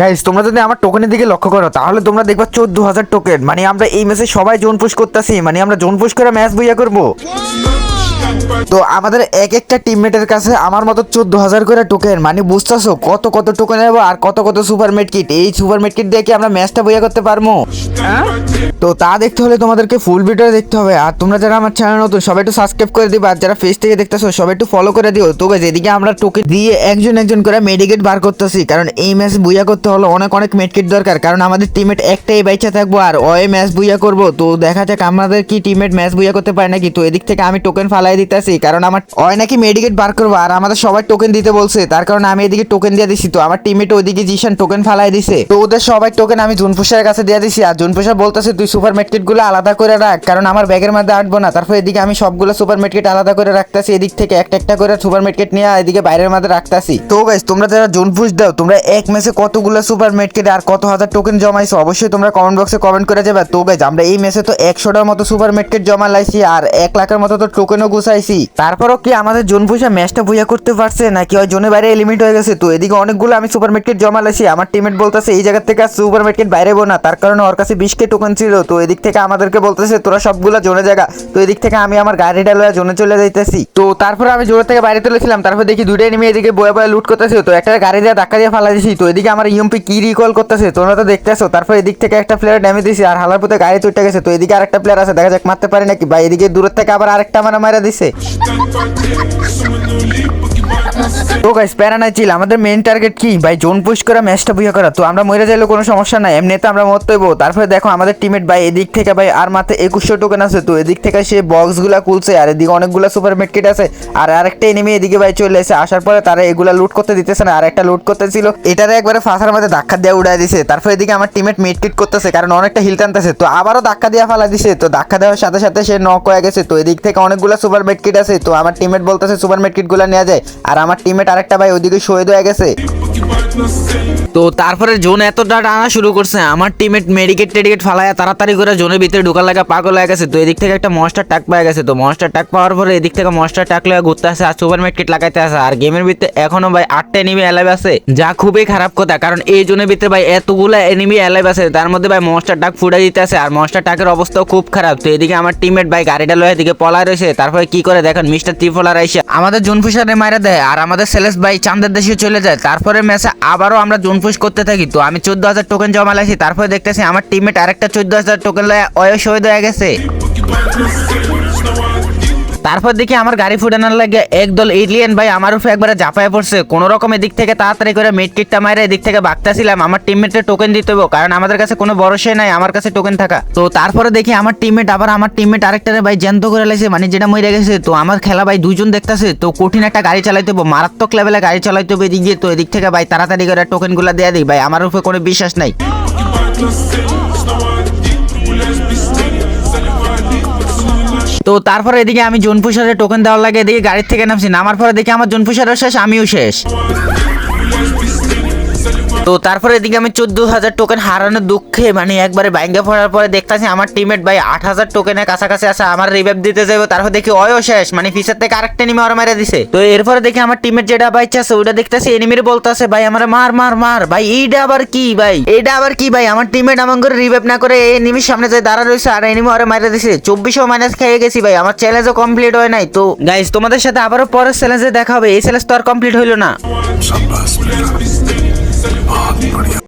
Guys তোমরা যদি আমার টোকেনের দিকে লক্ষ্য করো, তাহলে তোমরা দেখবা চোদ্দ হাজার টোকেন মানে আমরা এই ম্যাচে সবাই জোন পুশ করতেছি। মানে আমরা জোন পুশ করে ম্যাচ বইয়া করব। তো আমাদের এক একটা টিমমেটের কাছে আমার মতো চোদ্দ হাজার করে টোকেন মানে বুঝতেছো কত কত টোকেন নেব আর কত কত সুপার মেড কিট এই সুপার মেড কিট দিয়ে কি আমরা ম্যাচটা বইয়া করতে পারব? তো তা দেখতে হলে তোমাদেরকে ফুল ভিডিও দেখতে হবে আর তোমরা যারা আমার চ্যানেল নতুন সবাই একটু সাবস্ক্রাইব করে দিবা আর যারা ফেস থেকে দেখতেছো সবাই একটু ফলো করে দিও। তো এদিকে আমরা টোকেন দিয়ে একজন একজন করে মেডিকেট বার করতেছি কারণ এই ম্যাচ বুইয়া করতে হলে অনেক অনেক মেডকিট দরকার কারণ আমাদের টিমমেট একটাই বাইচা থাকব আর ওই ম্যাচ বুইয়া করব। তো দেখা যাক আমাদের কি টিমমেট ম্যাচ বুইয়া করতে পারে নাকি। তো এদিক থেকে আমি টোকেন ফালাই দিতেছি, কারণ আমার ওই নাকি মেডিকেট বার করব, আর আমাদের সবাই টোকেন দিতে বলছে, তার কারণে আমি এদিকে টোকেন দিয়ে দিছি তো, আমার টিমমেট ওইদিকে জিশান টোকেন ফালাই দিছে। তো ওদের সবাই টোকেন আমি জুনপুষার কাছে দিয়ে দিছি, আর জুনপুষার বলতেছে, তুই সুপার মেডকিটগুলো আলাদা করে রাখ, কারণ আমার ব্যাগের মধ্যে আটবো না। তারপর এদিকে আমি সবগুলো সুপার মেডকিট আলাদা করে রাখতেছি, এদিক থেকে একটা একটা করে সুপার মেডকিট নিয়ে এদিকে বাইরের মধ্যে রাখতেছি। তো গাইস তোমরা যারা জোনপুষ দাও, তোমরা এক ম্যাচে কতগুলো সুপার মেডকিট আর কত হাজার টোকেন জমাইছো, অবশ্যই তোমরা কমেন্ট বক্সে কমেন্ট করে যাবে। তো গাইস আমরা এই ম্যাচে তো একশোটার মতো সুপার মেডকিট জমা লাইছি আর এক লাখের মতো তো টোকেনও গুছাইছি তারপরও কি আমাদের জোন পুষা ম্যাচটা বুঝা করতে পারছে? নাকি ওই জোনের বাইরে লিমিট হয়ে গেছে? তো এদিকে অনেকগুলো আমি সুপার মেডকিট জমা লাইছি। আমার টিমমেট বলতেছে, এই জায়গা থেকে সুপার মার্কেট বাইরে না। তার কারণে ওর কাছে বিশ কে টোকেন ছিল। তো এদিক থেকে আমাদেরকে বলতেছে, তোরা সবগুলো জোনে জায়গা। তো এদিক থেকে আমি আমার গাড়িটা লয়ে জোনে চলে যাইতেছি। তো তারপরে আমি জোরে থেকে বাইরে তুলেছিলাম তারপর দেখি দুইটাই নেমে এদিকে বয়ে বয়ে লুট করতেছে। তো একটা গাড়ি দিয়ে ধাক্কা দিয়ে ফালা দিছি। তো এদিকে আমার ইউএমপি কি রিকল করতেছে, তোমরা তো দেখতেছো। তারপর এদিক থেকে একটা প্লেয়ার ড্যামেজ দিছি। আর হালার পুতে গাড়ি চুটে গেছে। তো এদিকে আরেকটা প্লেয়ার আছে। দেখা যাক মারতে পারে নাকি? বা এদিকে দূরের থেকে আবার আরেকটা মানে মারা দিছে। আছে তো গাইস প্যারা নাই চিল, আমাদের মেইন টার্গেট কি? ভাই জোন পুশ করা ম্যাচটা বুঝা করা। তো আমরা মরে যাইলে কোনো সমস্যা নাই এমনিতে আমরা মরতেইবো তারপরে দেখো, আমাদের টিমমেট ভাই এদিক থেকে ভাই, আর মাত্র একুশশো টোকেন আছে। তো এদিক থেকে সে বক্সগুলা খুলছে, আর এদিকে অনেকগুলো সুপার মেডকিট আছে। আর আরেকটা এনিমি এদিকে ভাই চলে এসে আসার পরে তারা এগুলা লুট করতে দিতেছে না, আর একটা লুট করতেছিল। এটারে একবারে ফাঁসার মধ্যে ধাক্কা দিয়ে উড়াই দিছে। তারপর এদিকে আমার টিমমেট মেডকিট করতেছে, কারণ অনেকটা হিল টানতেছে। তো আবারও ধাক্কা দিয়ে ফালা দিছে। তো ধাক্কা দেওয়ার সাথে সাথে সে নক হয়ে গেছে। তো এদিক থেকে অনেকগুলো সুপার মেডকিট আছে। তো আমার টিমমেট বলতেছে সুপার মেডকিট নেওয়া যায়। আর আমার টিমমেট আরেকটা ভাই ওইদিকে শহীদ হয়ে গেছে। তো তারপরে জোন এতটা টানা শুরু করছে, আমার টিমেট মেডিকেট টেডিকেট ফালায় তাড়াতাড়ি করে জোনের ভিতরে ঢোকার লাগা পাগল হয়ে গেছে। তো এদিক থেকে একটা মস্টার টাক পাওয়া গেছে। তো মস্টার টাক পাওয়ার পরে এদিক থেকে মস্টার টাক লয়ে ঘুরতে আসে আর সুপার মেডকিট লাগাইতে আসে। আর গেমের ভিতরে এখনও ভাই আটটা এনিমি অ্যালাইভ আছে, যা খুবই খারাপ কথা। কারণ এই জোনের ভিতরে ভাই এতগুলো এনিমি অ্যালাইভ আছে, তার মধ্যে ভাই মস্টার টাক ফুটা দিতে আছে আর মস্টার টাকের অবস্থাও খুব খারাপ। তো এদিকে আমার টিমমেট ভাই গাড়িটা লয়ে এদিকে পলা রয়েছে। তারপরে কি করে দেখেন মিস্টার ত্রিফলার আইসে আমাদের জুনফুসারে মারা দেয় আর আমাদের সেলেস ভাই চান্দের দেশে চলে যায়। তারপরে ম্যাচে আবারও আমরা জুনফুস করতে থাকি। তো আমি চোদ্দ হাজার টোকেন জমা লাগছি তারপরে দেখতেছি আমার টিমমেট আরেকটা চোদ্দ হাজার টোকেন লয় অয়স হয়ে গেছে। তারপর দেখি আমার গাড়ি ফুটানোর লাগে একদল এলিয়েন ভাই আমার উপরে একবারে জাপায় পড়ছে। কোনো রকম এদিক থেকে তাড়াতাড়ি করে মিড কিটটা মাইরে এদিক থেকে বাগতাছিলাম। আমার টিমমেটের টোকেন দিতে হবে কারণ আমাদের কাছে কোনো ভরসাই নাই, আমার কাছে টোকেন থাকা। তো তারপরে দেখি আমার টিমমেট আবার আমার টিমমেট আরেকটারে ভাই জ্যান্ত করে লাইছে মানে যেটা মরে গেছে, তো আমার খেলা ভাই দুইজন দেখতেছে, তো কঠিন একটা গাড়ি চালাইতে হবে মারাত্মক লেভেলে গাড়ি চালাইতে হবে এদিক দিয়ে, তো এদিক থেকে ভাই তাড়াতাড়ি করে টোকেনগুলো দিয়ে দিই, ভাই আমার উপরে কোনো বিশ্বাস নাই। তো তারপরে এদিকে আমি জোনপুষারের টোকেন দেওয়ার লাগে, এদিকে গাড়ির থেকে নামছি, নামার পরে দেখি আমার জোনপুষারও শেষ, আমিও শেষ। তো তারপরে এদিকে আমি চোদ্দ হাজার টোকেন হারানোর দুঃখে মানে একবারে বাইঙ্গা ফোড়ার পরে দেখতেছি আমার টিমেট ভাই আট হাজার টোকেনের কাছাকাছি আসা আমার রিভাইভ দিতে যাব তারপর দেখি অয় শেষ মানে ফিসার থেকে আরেকটা এনিমি ওরা মেরে দিছে। তো এরপরে দেখি আমার টিমেট যেটা বাইচ আছে ওটা দেখতেছি এনিমির বলতেছে, ভাই, আমার মার মার মার, ভাই, এইটা আবার কি, ভাই? এইটা আবার কি, ভাই? আমার টিমেট আমার করে রিভাইভ না করে এই এনিমির সামনে যে দাঁড়া রয়েছে, আর এনিমি আরও মেরে দিছে। চব্বিশও মাইনাস খেয়ে গেছি ভাই, আমার চ্যালেঞ্জও কমপ্লিট হয় নাই। তো গাইজ তোমাদের সাথে আবারও পরের চ্যালেঞ্জে দেখা হবে, এই চ্যালেঞ্জ তো আর কমপ্লিট হইল না। बहुत बढ़िया